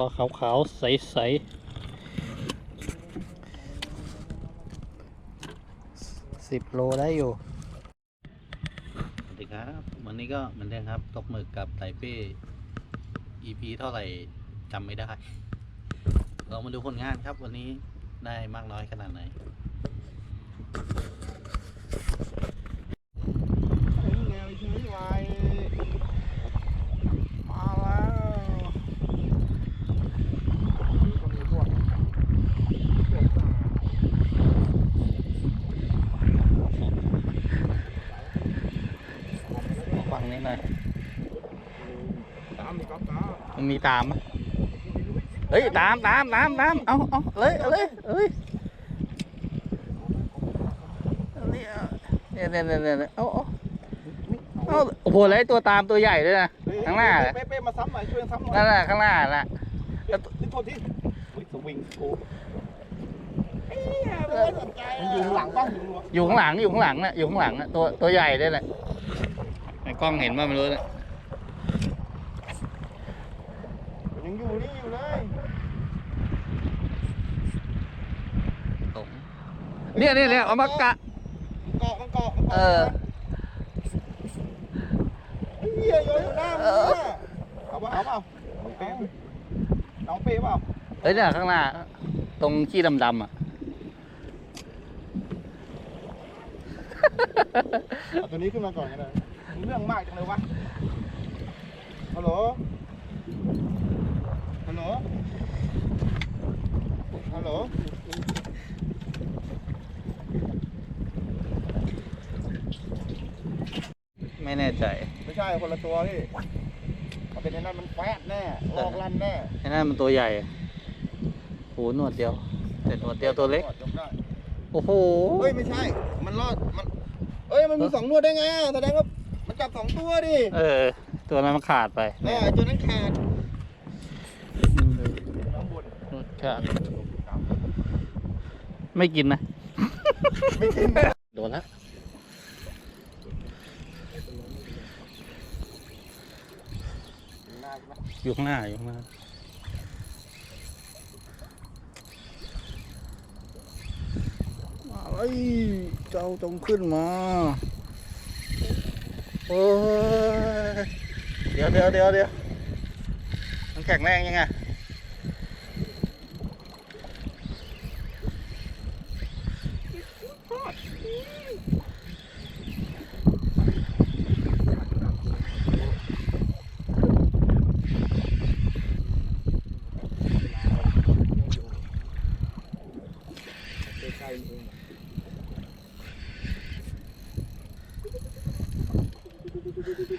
ตัวขาว ๆ ใส ๆ สิบโลได้อยู่ สวัสดีครับ วันนี้ก็เหมือนเดิมครับ ตกหมึกกับไตเป้ EP เท่าไหร่จำไม่ได้ เรามาดูผลงานครับวันนี้ได้มากน้อยขนาดไหน แนวชีวิตไวมาแล้วก็มีพวกเสือป่า ฟังนิดหน่อย ตามนี่ครับตา มมันมีตามไหมเฮ้ยตามตามตามตามเอาเอาเลยเอาเลยเอ้ยเอาเนี่ยเนี่ยเนี่ยเนี่ยเนี่ยเอาเอาเอาโอ้โหแล้วไอ้ตัวตามตัวใหญ่ด้วยนะข้างหน้าเป๊ะเป๊ะมาซ้ำหน่อยช่วยกันซ้ำหน่อยนั่นแหละข้างหน้าน่ะนี่โทษทีอุ๊ยสวิงกูเอ้ยไม่สนใจมันอยู่ข้างหลังป่ะอยู่ข้างหลังอยู่ข้างหลังอยู่ข้างหลังน่ะอยู่ข้างหลังน่ะตัวตัวใหญ่ด้วยแหละไอ้กล้องเห็นว่าไม่รู้นะ ยังอยู่นี่อยู่เลย เนี่ยเนี่ยเนี่ยเอามากะเกาะมันเกาะมันเอเกาะอไอ้เหี้ยโยนอยู่หน้ามึงเนี่ยเอาเปล่าเอาเปล่าน้องเป๊ะน้องเป๊ะเปล่าเอ้ยเนี่ยข้างหน้า ตรงขี้ดำๆอะเอาตัวนี้ขึ้นมาก่อนก็ได้มึงเรื่องมากจังเลยวะฮัลโหลฮัลโหลฮัลโหล ไม่แน่ใจไม่ใช่คนละตัวพี่เอาเป็นไอ้นั่นมันแฟดแน่ลอกลั่นแน่ไอ้นั่นมันตัวใหญ่โหหนวดเดียวแต่หนวดเดียวตัวเล็กยกได้โอ้โหเฮ้ยไม่ใช่ มันรอดมันเอ้ยมันมีสองนวดได้ไงอะแสดงว่ามันจับสองตัวดิเออ ตัวนั้นมันขาดไปเออไอ้ตัวนั้นขาดน้ำบนหนวดขาดไม่กินนะไม่กินนะโดนแล้ว อยู่ข้างหน้าอยู่ข้างหน้าอะไรเจ้าจงขึ้นมาโอ้ยเดี๋ยวเดี๋ยวเดี๋ยวเดี๋ยวมันแข็งแรงยังไง ใกล้ๆเองเร็วๆๆๆกัดเร็ว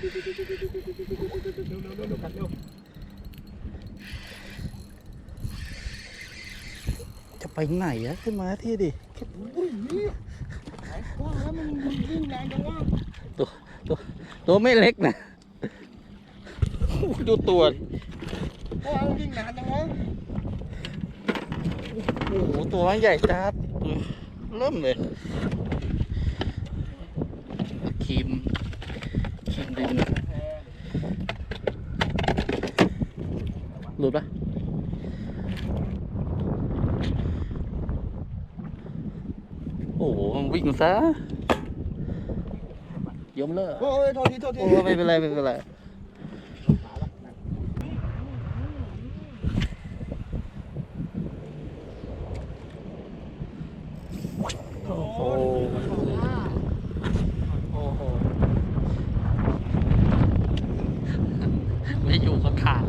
จะไปไหนอะขึ้นมาที่ดิอุ้ยนี่หาแล้วมันวิ่งแรงจังวะตัวตัวตัวไม่เล็กนะดูตัวว้างแล้ววิ่งนานจังวะโอ้โหตัวมันใหญ่จัดเริ่มเลยครีม ครีมดึงหลุดปะโอ้โหมันวิ่งซะยมเลิกโอ้ยโทษทีโทษที โอ้ไม่เป็นไรไม่เป็นไรโอ้โหโอ้โหไม่อยู่ก็ขาด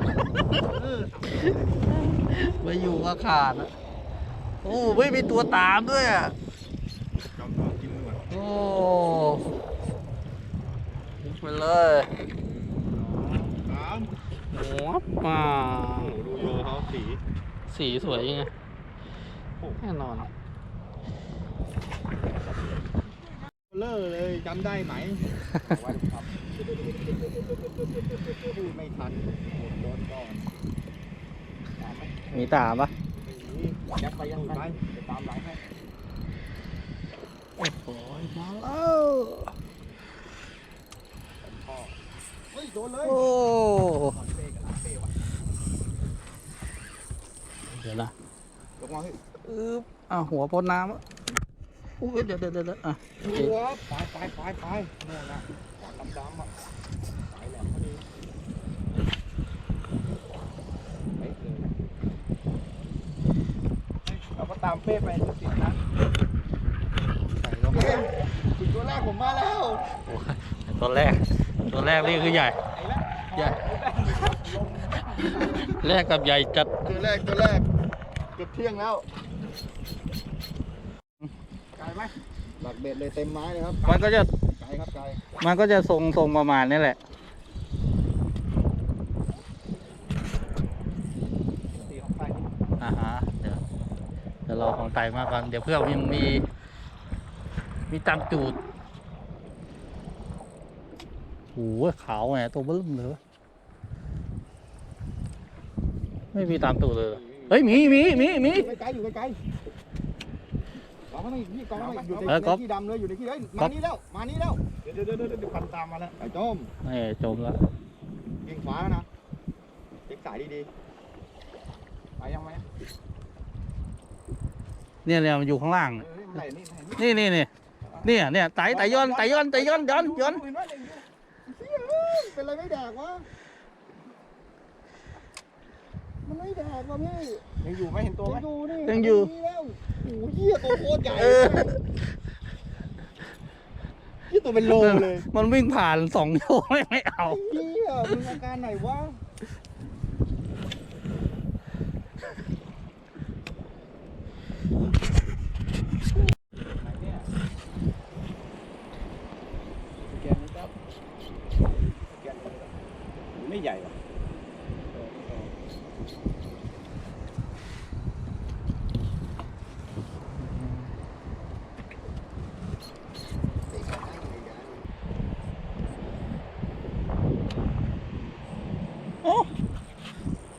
ไม่อยู่ ก็ขาดอะโอ้ไม่มีตัวตามด้วยอะจำตัวกินด้วยโอ้ไปเลยสามหัวมาโอ้ดูโยเขาสี สีสวยยังไงแน่นอนเลอเลยจำได้ไหมไว้ครับพูดไม่ทันหมดโดนก่อนตา มีตาปะยับไปยังไปเดี๋ยวตามหลังให้โอ้โหมาแล้วพ่อเฮ้ยโดนเลยโอ้เป้กับลาเป้วะดี๋ยวนะยกมาให้อึ๊บอะหัวพ้นน้ำอุ้ยเดี๋ยวเดี๋ยวเดี๋ยวเดี๋ยวอะโอเคหัวไปไปไปไปนี่นนะขวานดำอะสายแหลมพอดีเป๊ะเลยเราก็ ตามเป้ไปจะเสียนะใส่ลงไปถึงตัวแรกผมมาแล้วโอ้ยตัวแรก ตัวแรกนี่คือใหญ่ไอ้ละใหญ่ แรกกับใหญ่จัด ตัวแรกตัวแรก เกือบเที่ยงแล้วไกลไหมหลักเบ็ดเลยเต็มไม้เลยครับ มันก็จะ ไกลครับไกล มันก็จะทรงทรงประมาณนี้แหละ ตีของไปนี่ อ่าฮะ เดี๋ยวเดี๋ยว รอของไตมาก่อน เดี๋ยวเพื่อนยังมี มีตามจูดโอ้โหขาวแหมตัวเบิ้มเลยเว้ยไม่มีตามตูดเลยเหรอเฮ้ยมีมีมีมี อยู่ไกลๆอยู่ไกลๆกองเข้ามาอีกพี่กองเข้ามาอีกอยู่ในเออก๊อฟที่ดำเลยอยู่ในที่เฮ้ยก๊มาอฟนี่แล้วมานี่แล้วเดี๋ยวเดี๋ยวเดี๋ยวเดี๋ยวพันตามมาแล้วไอ้โจมนี่จมแล้วยิงขวาแล้วนะติ๊กสายดีๆไปยังไหม เนี่ยเนี่ยมันอยู่ข้างล่างเออไหนนี่ไหนนี่นี่นี่นี่เนี่ยเนี่ยไตไตย้อนไตย้อนไตย้อนย้อนย้อนเห็นว่าอย่างนี้เชี่ยเอ้ยเป็นไรไม่แดกวะมันไม่แดกวะพี่ยังอยู่ไหมเห็นตัวไหมยังอยู่นี่ยังอยู่มีแล้วโอ้โหเหี้ยตัวโคตรใหญ่เออเหี้ยตัวเป็นโลเลย มันวิ่งผ่านสองโยไม่ไม่เอาเฮียมึงอาการไหนวะแกนนะครับแกนไม่ใหญ่หรอ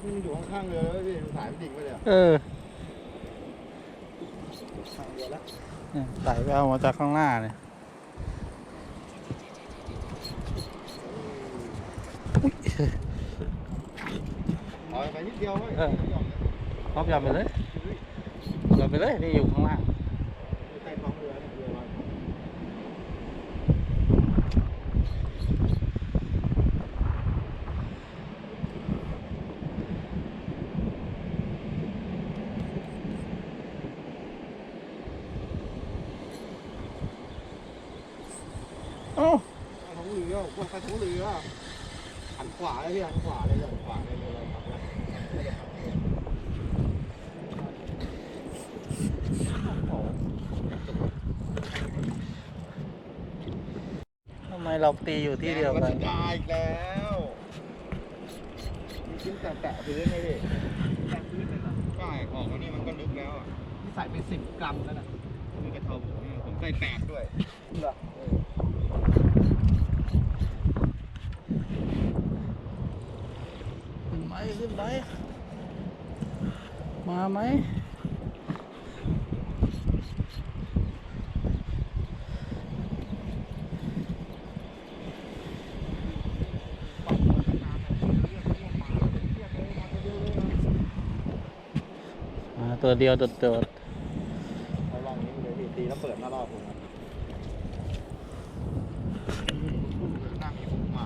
นี่มันอยู่ ข้างๆเรือแล้วพี่ดูสายมันดิ่งไปเลยอะเออข้างเรือแล้วเนี่ยไตไปเอามาจากข้างหน้าเนี่ยถอยไปนิดเดียวเว้ยพร้อมยำไปเลยยำไปเลยนี่อยู่ข้างล่าง ใต้ท้องเรือเนี่ยเรือลอย โอ้ ใต้ท้องเรือว่าใต้ท้องเรือหัน ขวาเลยพี่หันขวาเลยหันขวาเลยเรือลอยครับโอ้โหทำไมเราตีอยู่ที่เดียวกันมัได้อีกแล้วมีชิ้นแตะๆพื้นเลยดิแตะพื้นเลยเหรอใช่ออกมานี่มันก็ลึกแล้วอะนี่ใส่ไปสิบกรัมแล้วนะมันกระเทาผมผมใส่แปดด้วยเหรอเออ ขึ้นไปมขึ้นไหมาไหมตัวเดียวตัวเดียว เอาลองนี้เลยพี่ตีแล้วเปิดหน้ารอบผมนะหน้ามีผมอะ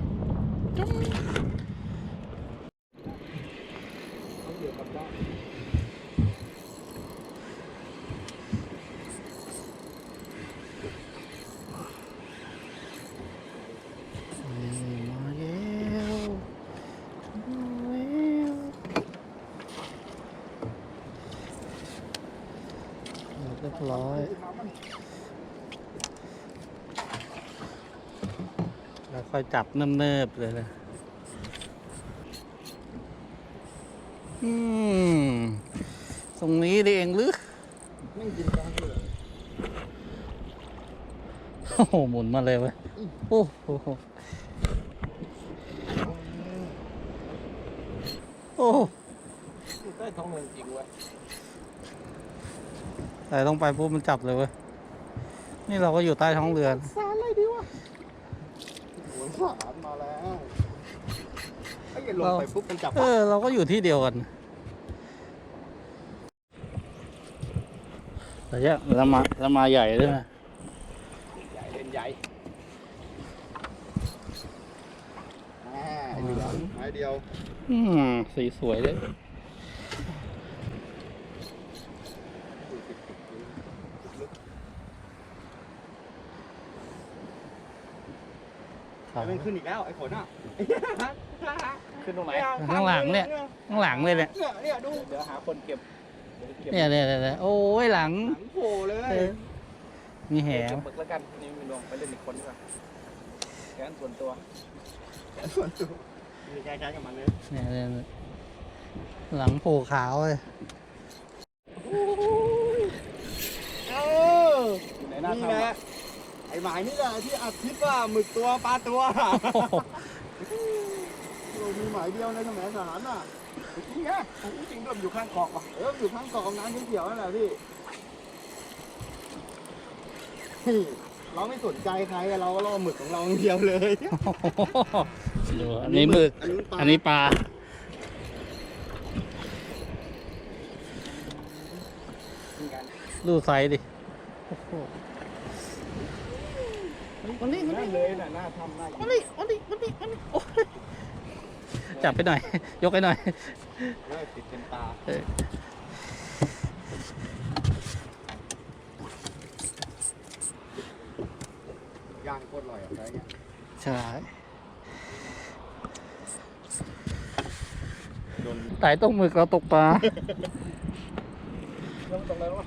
ต้องเดือดกับด้าน นี่มาแล้วมาแล้วเรีย บร้อยแล้วค่อยจับเนิบๆเลยนะอืมตรงนี้นี่เองหรือไม่กินกลาเลยโอ้โหหมุนมาเลยเว้ยโอ้โหโอ้ มืองจริงเว้ยแต่ต้องไปปุ๊บมันจับเลยเว้ย นี่เราก็อยู่ใต้ท้องเรือสารอะไรดีวะหัวสารมาแล้วไอ้เหี้ยลงไปปุ๊บมันจับเออเราก็อยู่ที่เดียวกันแต่เนี้ยแล้วมาแล้วมาใหญ่ด้วยนะใหญ่เล่นใหญ่อ่าไอ้เหลืองไม้เดียว อืมสีสวยเลย ไอ้มันขึ้นอีกแล้วไอ้ฝนอะขึ้นตรงไหนข้างหลังเนี่ยข้างหลังเลยเนี่ยเนี่ยเนี่ยดูเดี๋ยวหาคนเก็บเก็บเนี่ยเนี่ยเนี่ยเนี่ยโอ้ยหลังหนังโผล่เลยเออมีแหเก็มบหมึกแล้วกันนี่มีลงไปเล่นอีกคนดีกว่าแกนส่วนตัวแกนส่วนตัวมีแกนกับมันเลยเนี่ยเนี่ยเนี่ยหลังโผล่ขาวเลยเออนี่แหละไอ้หมายนี่แหละที่อัดคลิปว่าหมึกตัวปลาตัวเรามีหมายเดียวในสมัยสารน่ะจริงไงจริงๆด้วยอยู่ข้างเกาะว่ะเอออยู่ข้างเกาะน้ำเขียวๆนั่นแหละพี่นี่เราไม่สนใจใครอะเราก็ล่อหมึกของเราอย่างเดียวเลยดูอันนี้หมึก อันนี้ปลาอันนี้ปลาเหมือนกันดูไซส์ดิโอ้โห มันนี่มันนั่นี่นเลยน่ะหน้าทำหน้ามันนี่มันนี่มันนี่มันนี่โอ้ยจับไปหน่อย ยกไปหน่อยเลิกติดเป็นตาเออย่างโคตรอร่อยอะไรเงี้ยใช่โดนไต่ต้มหมึกเราตกปลาเริ่มตรงแล้ววะ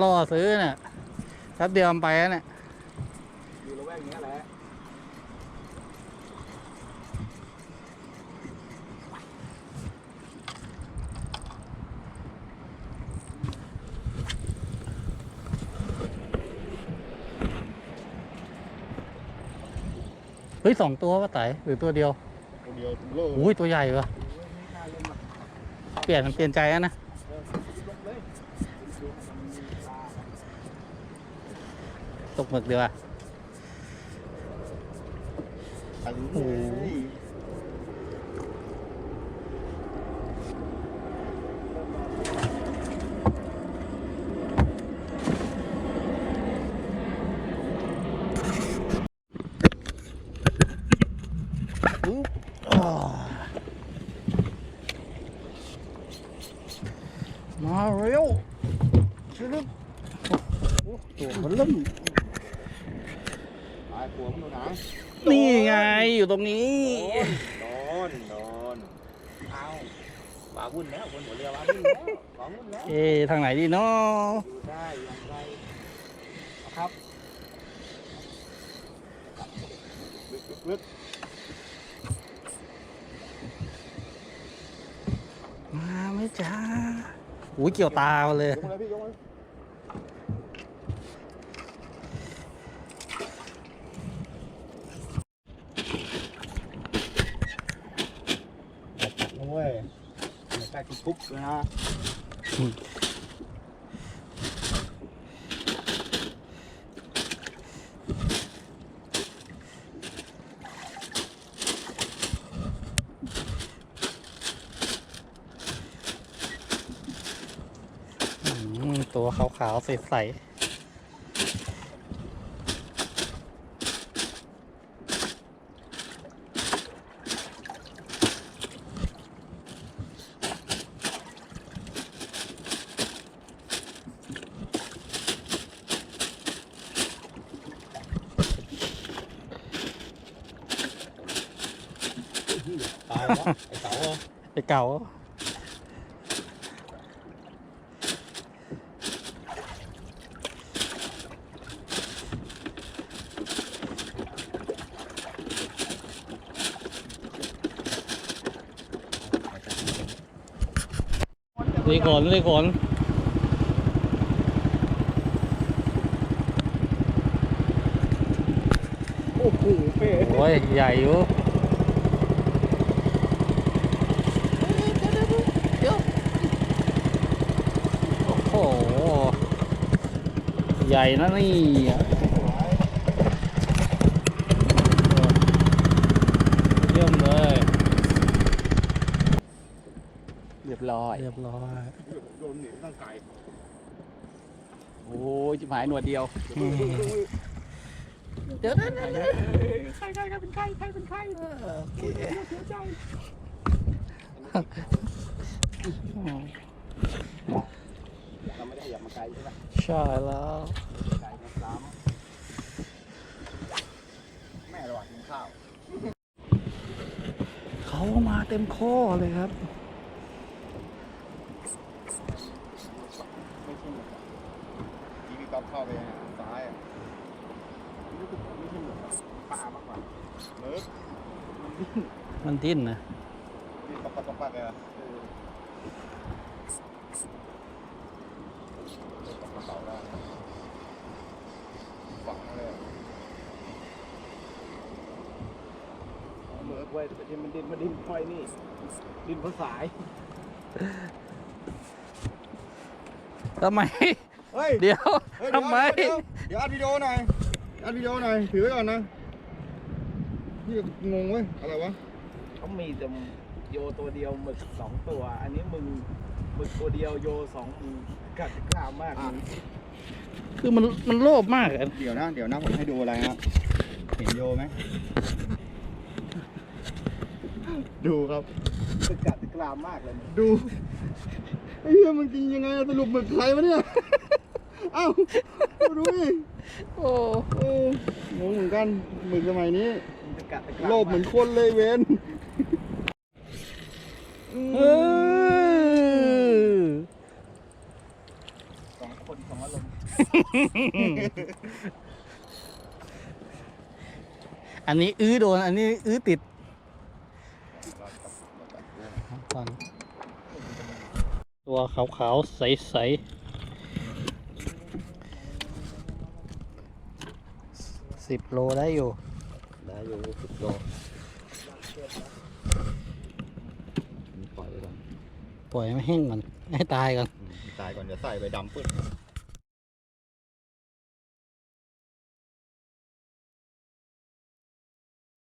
ล่อซื้อเนี่ย แป๊บเดียวมันไปแล้วเนี่ยอยู่ละแวกเนี้ยแหละเฮ้ยสองตัวป่ะไต่หรือตัวเดียวคนเดียวโลอุ้ยตัวใหญ่ว่ะไม่กล้าเล่นหรอกเปลี่ยนเปลี่ยนใจแล้วนะ เออลงเลยดูมันมีปลา ต กหมึกดีกว่า อัน โอ้โห อ่ามาเร็วชึบโอ้โหตัวมันเริ่ม ปลาหัวมันดูนะ นี่ไง อยู่ตรงนี้โดนโดนเอาปลาวุ่นแล้วคนหัวเรือปลาวุ่นแล้วปลาวุ่นแล้วเอ๊ะทางไหนดีเนาะอยู่ได้อย่างไรเอาครับลึกลึกลึกมาไหมจ้าอุ้ยเกี่ยวตามาเลย ยกมาเลยพี่ยกมาเลยโอ้ยใกล้ ทุบๆเลยนะอืมตัวขาวๆใสๆ ไอ้เต๋าเหรอไปเก่ารีขนรีขนโอ้โหเป้โอ้ย ใหญ่อยู่โอ้โห ใหญ่นะนี่เยี่ยมเลย เรียบร้อย เรียบร้อย โดนหนีตั้งไกลโอ้ยจิบหายหนวดเดียว เดี๋ยวนั้นใครใครใครเป็นใครใครเป็นใครโอเคเสียใจเราไม่ได้ขยับมาไกลใช่ไหมใช่แล้วไกลกันซ้ำแม่ระหว่างกินข้าว เขามาเต็มข้อเลยครับ ไม่ใช่หมดทีวีก๊อฟเข้าไปซ้ายอะไม่ใช่หมดปลามากกว่าเนิร์ดมันดิ้นนะนี่ก๊อฟก๊อฟก๊อฟเลยอะกระเป๋าได้ฝังเลย เหมือน ไว้แต่ที่มันดินมันดินพลอยนี่ ดินเพราะสาย ทำไม เฮ้ยเดี๋ยวเฮ้ยทำไมเดี๋ยวเดี๋ยวอัดวิดีโอหน่อยอัดวิดีโอหน่อยถือไว้ก่อนนะพี่งงเว้ยอะไรวะเขามีแต่โยตัวเดียวหมึกสองตัว อันนี้มึงหมึกตัวเดียวโยสองมึงกัดกล้ามากอะมึงคือมันมันโลภมากอะเดี๋ยวนะ เดี๋ยวนะผมให้ดูอะไรครับเห็นโยไหม ดูครับมึงกัดกล้ามากเลยมึงดูไอ้เหี้ยมันกินยังไงอะสรุปหมึกใครวะเนี่ยเอ้าดูดิโอ้เอองงเหมือนกันหมึกสมัยนี้มึงจะกัดกล้ามโลภเหมือนคนเลยเวนเออสองคนสองอารมณ์อันนี้อื้อโดน อันนี้อื้อติดก่อน ตัวขาวๆ ใสๆสิบโลได้อยู่ ได้อยู่สิบโลปล่อยไปก่อนปล่อยให้แห้งก่อนให้ตายก่อน ตายก่อนเดี๋ยวใส่ไปดำปึ๊ด